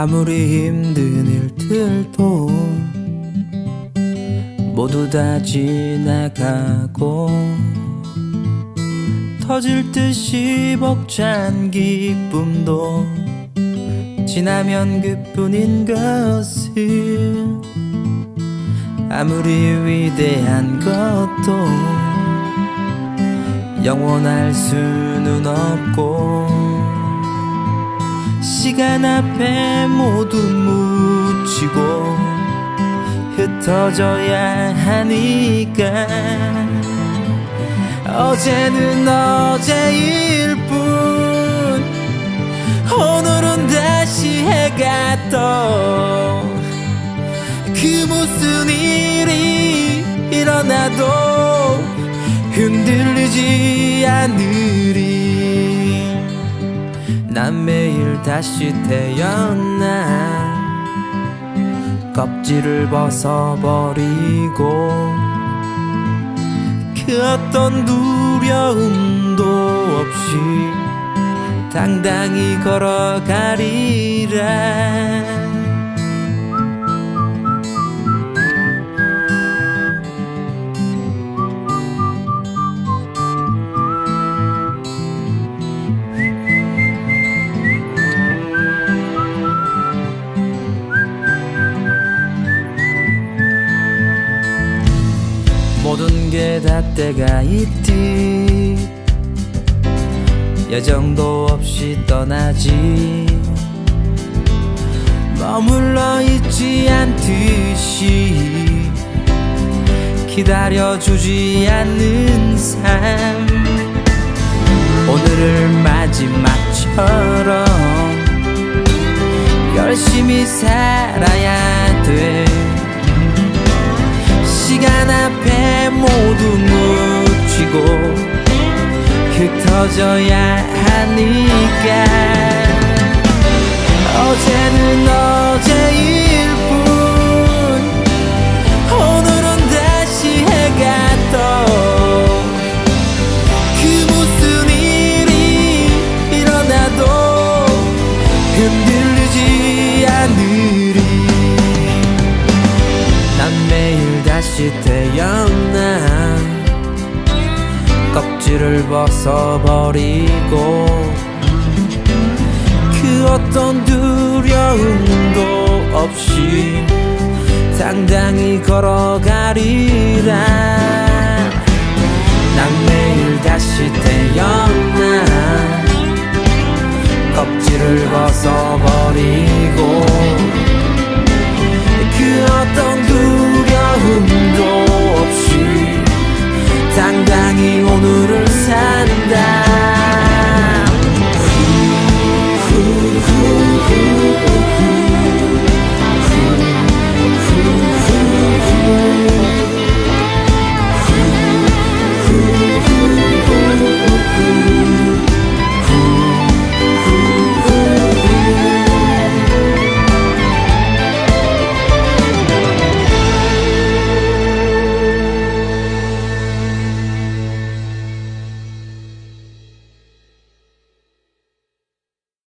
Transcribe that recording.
아무리 힘든 일들도 모두 다 지나가고 터질 듯이 벅찬 기쁨도 지나면 그뿐인 것을 아무리 위대한 것도 영원할 수는 없고 시간 앞에 모두 묻히고 흩어져야 하니까. 어제는 어제일 뿐. 오늘은 다시 해가 떠. 그 무슨 일이 일어나도 흔들리지 않으리 난 매일 다시 태어나 껍질을 벗어버리고 그 어떤 두려움도 없이 당당히 걸어가리라 게 다 때가 있듯 여정도 없이 떠나지. 머물러 있지 않듯이 기다려주지 않는 삶. 오늘을 마지막처럼 열심히 살아야 돼. 시간 앞에 모두 묻히고 흩어져야 하니까. 어제는 어 자유를 벗어버리고 그 어떤 두려움도 없이 당당히 걸어가리라. 난 내일 다시 태어나 껍질을 벗어버리고 그 어떤 두려움도 없이 당당히 오늘을 and